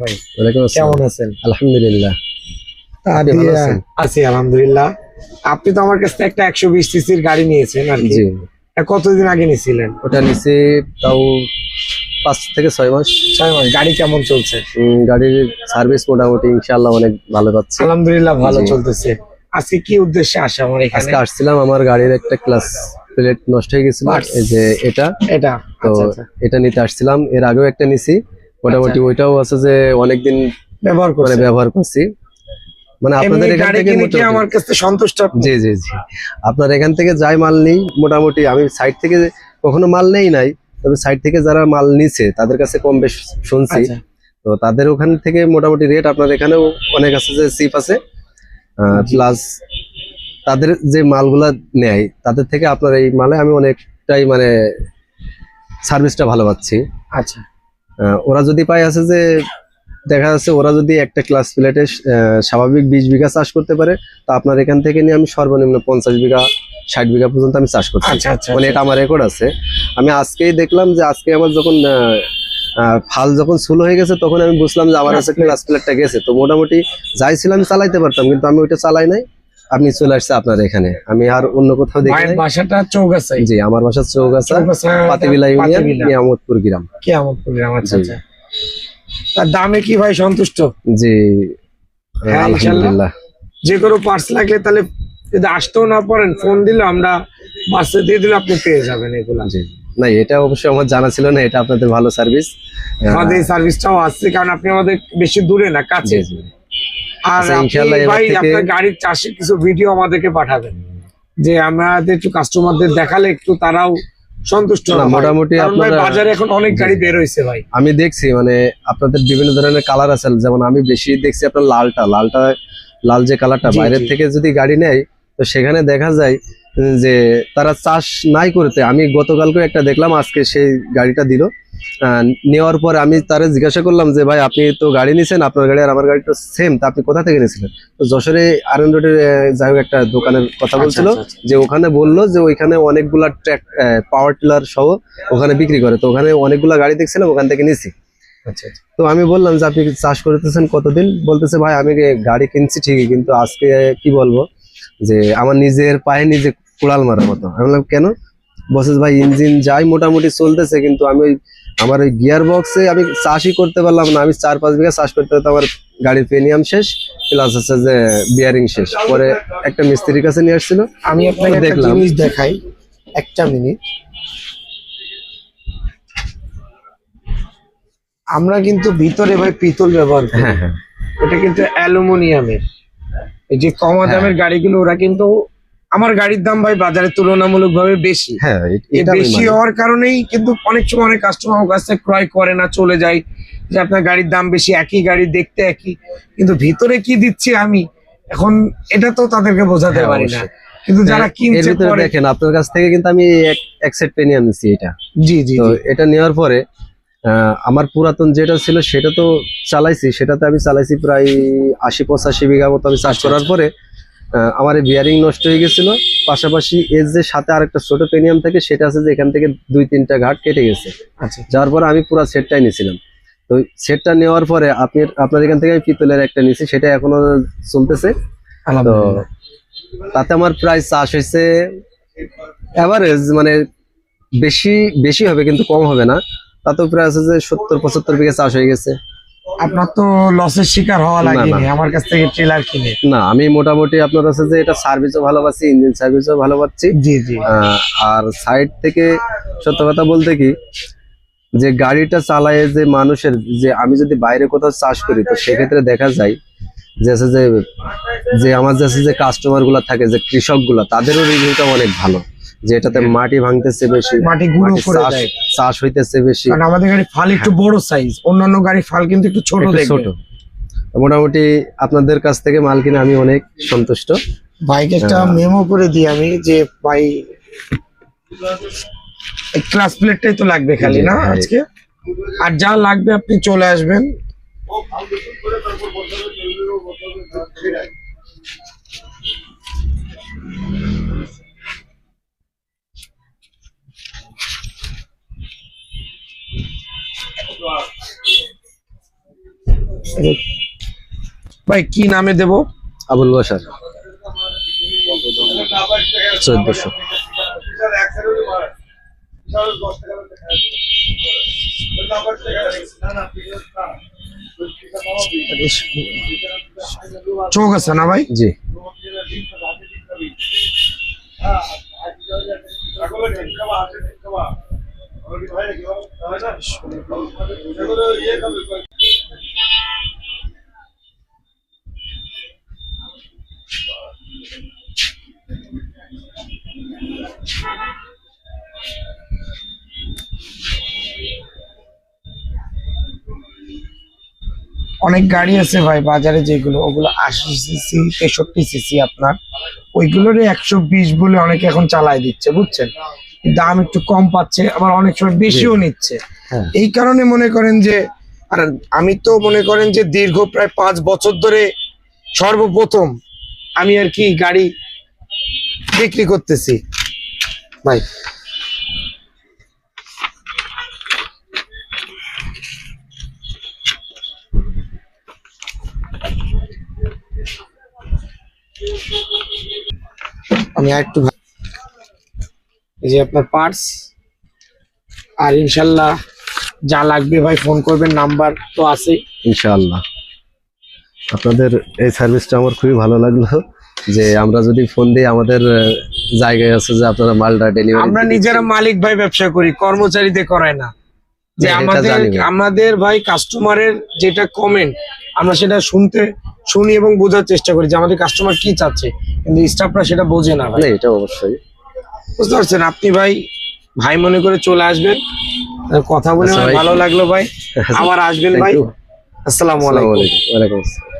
ভাই কেমন আছেন? আলহামদুলিল্লাহ। আপনি আছি আলহামদুলিল্লাহ। আপনি তো আমার কাছ থেকে একটা একশো বিশ সিসির গাড়ি নিয়েছেন আর কি। কতদিন আগে নিয়েছিলেন? ওটা তাও পাঁচ থেকে ছয় মাস। ছয় মাস। গাড়ি কেমন চলছে? গাড়ির সার্ভিস মোটামুটি ইনশাআল্লাহ অনেক ভালো পাচ্ছি। আলহামদুলিল্লাহ ভালো চলতেছে। আজকে কি উদ্দেশ্যে আসা আমার এখানে? আজকে আসছিলাম আমার গাড়ির একটা ক্লাস প্লেট নষ্ট হয়ে গেছিল। যে এটা। এটা। তো আচ্ছা আচ্ছা। এটা নিতে আসছিলাম। এর আগেও একটা নিছি। মোটামুটি ওইটাও আছে যে অনেকদিন ব্যবহার মানে করে ব্যবহার করছি। মানে আপনাদের এখান থেকে আমার কাছে সন্তুষ্ট? আপনি? জি জি জি। আপনার এখান থেকে যাই মাল নেই মোটামুটি আমি সাইড থেকে কখনো মাল নেই নাই তবে সাইড থেকে যারা মাল নিছে তাদের কাছে কম বেশ শুনছি। আচ্ছা। তো তাদের ওখান থেকে মোটামুটি রেট আপনার এখানেও অনেক আছে যে সিপ আছে। প্লাস তাদের যে মালগুলা নেয় তাদের থেকে আপনার এই মালে আমি অনেকটাই মানে সার্ভিসটা ভালো পাচ্ছি। আচ্ছা। ওরা যদি পায় আছে যে দেখা যাচ্ছে ওরা যদি একটা ক্লাস প্লেটে স্বাভাবিক বিশ বিঘা চাষ করতে পারে তা আপনার এখান থেকে নিয়ে আমি সর্বনিম্ন পঞ্চাশ বিঘা ষাট বিঘা পর্যন্ত আমি চাষ করছি আচ্ছা আচ্ছা মানে এটা আমার রেকর্ড আছে। আমি আজকেই দেখলাম যে আজকে আমার যখন আহ, আহ, ফাল যখন শুরু হয়ে গেছে তখন আমি বুঝলাম যে আমার কাছে ক্লাস প্লেটটা গেছে। তো মোটামুটি যাই ছিল আমি চালাইতে পারতাম কিন্তু আমি ওইটা চালাই নাই। আপনি চলে আসছে আপনার এখানে। আমি আর অন্য কোথাও দেখি বাসাটা চৌগাছাই জি আমার বাসার চৌগাছা চৌগাছা পাতিবিলা ইউনিয়ন নিয়ামতপুর গ্রাম। গ্রাম আচ্ছা আচ্ছা। তার দামে কি ভাই সন্তুষ্ট? জি হ্যাঁ, আলহামদুলিল্লাহ। যে কোনো পার্স লাগলে তাহলে যদি আসতেও না পারেন ফোন দিলে আমরা বাসে দিয়ে দিলে আপনি পেয়ে যাবেন এগুলো। জি। না এটা অবশ্যই আমার জানা ছিল না এটা আপনাদের ভালো সার্ভিস আমাদের এই সার্ভিসটাও আসছে কারণ আপনি আমাদের বেশি দূরে না কাছে আর আচ্ছা, আপনি ইনশাআল্লাহ এবার ভাই আপনার গাড়ির চাষের কিছু ভিডিও আমাদেরকে পাঠাবেন। যে আমাদের একটু কাস্টমারদের দেখালে একটু তারাও সন্তুষ্ট না, মোটামুটি আপনার বাজারে এখন অনেক গাড়ি বের হয়েছে ভাই। আমি দেখছি মানে আপনাদের বিভিন্ন ধরনের কালার আছে। যেমন আমি বেশি দেখছি আপনার লালটা। লালটা লাল যে কালারটা বাইরের থেকে যদি গাড়ি নেয় তো সেখানে দেখা যায় যে তারা চাষ নাই করতে আমি গতকালকে একটা দেখলাম আজকে সেই গাড়িটা দিল। নেওয়ার পর আমি তারে জিজ্ঞাসা করলাম যে ভাই আপনি তো গাড়ি নিছেন আপনার গাড়ি আর আমার গাড়ি তো সেম তা আপনি কোথা থেকে নিয়েছিলেন তো যশোরে আর এন রোডের যাই হোক একটা দোকানের কথা বলছিল আচ্ছা, আচ্ছা, যে ওখানে বলল যে ওইখানে অনেকগুলা ট্র্যাক পাওয়ার টিলার সহ ওখানে বিক্রি করে। তো ওখানে অনেকগুলা গাড়ি দেখছিলাম ওখান থেকে নিছি। আচ্ছা আচ্ছা। তো আমি বললাম যে আপনি চাষ করতেছেন কতদিন? বলতেছে ভাই আমি গাড়ি কিনছি ঠিকই কিন্তু আজকে কি বলব? যে আমার নিজের পায়ে নিজে কুড়াল মারার মতো। আমি বললাম কেন? বসেস ভাই ইঞ্জিন যাই মোটামুটি চলতেছে কিন্তু আমি ওই আমার ওই গিয়ার বক্সে আমি চাষই করতে পারলাম না। আমি চার পাঁচ বিঘা চাষ করতে করতে আমার গাড়ির প্রিমিয়াম শেষ প্লাস হচ্ছে যে বিয়ারিং শেষ। পরে একটা মিস্ত্রির কাছে নিয়ে আসছিল। আমি আপনাকে দেখলাম। জিনিস দেখাই একটা মিনিট। আমরা কিন্তু ভিতরে ভাই পিতল ব্যবহার করি। হ্যাঁ হ্যাঁ। এটা কিন্তু অ্যালুমিনিয়ামের। এই যে কমা হ্যাঁ। দামের গাড়িগুলো ওরা কিন্তু আমার গাড়ির দাম ভাই বাজারে তুলনামূলক ভাবে বেশি। হ্যাঁ এটা বেশি হওয়ার কারণেই কিন্তু অনেক সময় অনেক কাস্টমার আমার কাছ থেকে ক্রয় করে না চলে যায় যে আপনার গাড়ির দাম বেশি একই গাড়ি দেখতে একই। কিন্তু ভিতরে কি দিচ্ছি আমি? এখন এটা তো তাদেরকে বোঝাতে হ্যাঁ, পারি না। কিন্তু যারা কিনছে পরে দেখেন আপনার কাছ থেকে কিন্তু আমি এক- সেট নিচ্ছি এটা। জি জি। এটা নেওয়ার পরে আমার পুরাতন যেটা ছিল সেটা তো চালাইছি সেটাতে আমি চালাইছি প্রায় আশি পঁচাশি বিঘা মতো আমি চাষ করার পরে আমার বিয়ারিং নষ্ট হয়ে গেছিল। পাশাপাশি এর যে সাথে আরেকটা ছোট পেনিয়াম থাকে সেটা আছে যে এখান থেকে দুই তিনটা ঘাট কেটে গেছে। আচ্ছা। যাওয়ার পরে আমি পুরো সেটটাই নিয়েছিলাম তো সেটটা নেওয়ার পরে আপনি আপনার এখান থেকে আমি পিতলের একটা নিয়েছি সেটা এখনও চলতেছে। তো তাতে আমার প্রায় চাষ হয়েছে এভারেজ মানে বেশি বেশি হবে কিন্তু কম হবে না। তাতেও প্রায় আছে যে সত্তর পঁচাত্তর বিঘা চাষ হয়ে গেছে। আপনার তো লসের শিকার হওয়া লাগেনি না। আমার কাছ থেকে ট্রেলার কিনে। না আমি মোটামুটি আপনার কাছে যে এটা সার্ভিসও ভালো পাচ্ছি ইঞ্জিন সার্ভিসও ভালো পাচ্ছি জি। জি আর সাইড থেকে সত্য কথা বলতে কি যে গাড়িটা চালায় যে মানুষের যে আমি যদি বাইরে কোথাও চাষ করি তো সেক্ষেত্রে দেখা যায় যে যে যে আমার যে যে কাস্টমারগুলা থাকে যে কৃষকগুলা তাদেরও রিভিউটা অনেক ভালো। যে এটাতে মাটি ভাঙতেছে বেশি মাটি গুঁড়ো করে দেয়। চাষ হইতেছে বেশি। কারণ আমাদের গাড়ি ফাল একটু বড় সাইজ অন্যান্য গাড়ি ফাল কিন্তু একটু ছোট ছোট। মোটামুটি আপনাদের কাছ থেকে মাল কিনে আমি অনেক সন্তুষ্ট। বাইক একটা হ্যাঁ। মেমো করে দিই আমি যে ভাই ক্লাস প্লেটটাই তো লাগবে খালি না হ্যাঁ। আজকে? আর যা লাগবে আপনি চলে আসবেন। ভাই কি নামে দেব? আবুল বাসার চোদ্দশো চোখ আছে না ভাই? জি। অনেক গাড়ি আছে ভাই বাজারে যেগুলো ওগুলো আশি সিসি তেষট্টি সিসি আপনার। ওইগুলোরই একশো বিশ বলে অনেকে এখন চালায় দিচ্ছে বুঝছেন? দাম একটু কম পাচ্ছে আবার অনেক সময় বেশিও নিচ্ছে। হ্যাঁ। এই কারণে মনে করেন যে আর আমি তো মনে করেন যে দীর্ঘ প্রায় পাঁচ বছর ধরে সর্বপ্রথম আমি আর কি গাড়ি বিক্রি করতেছি। ভাই আমি আর একটু এই যে আপনার পার্স আর ইনশাল্লাহ যা লাগবে ভাই ফোন করবেন নাম্বার তো আছেই। ইনশাআল্লাহ। আপনাদের এই সার্ভিসটা আমার খুবই ভালো লাগল যে আমরা যদি ফোন দিই আমাদের জায়গায় আছে যে আপনারা মালটা ডেলিভারি আমরা নিজেরা মালিক ভাই ব্যবসা করি কর্মচারীদের করায় না। যে হ্যাঁ, আমাদের। আমাদের ভাই কাস্টমারের যেটা কমেন্ট আমরা সেটা শুনতে শুনি এবং বোঝার চেষ্টা করি যে আমাদের কাস্টমার কি চাচ্ছে। কিন্তু স্টাফরা সেটা বোঝে না ভাই। এটা অবশ্যই। বুঝতে পারছেন? আপনি ভাই ভাই মনে করে চলে আসবেন। কথা বলে আচ্ছা। ভালো লাগল ভাই। আবার আসবেন ভাই। আসসালাম আলাইকুম। ওয়ালাইকুম আসসালাম।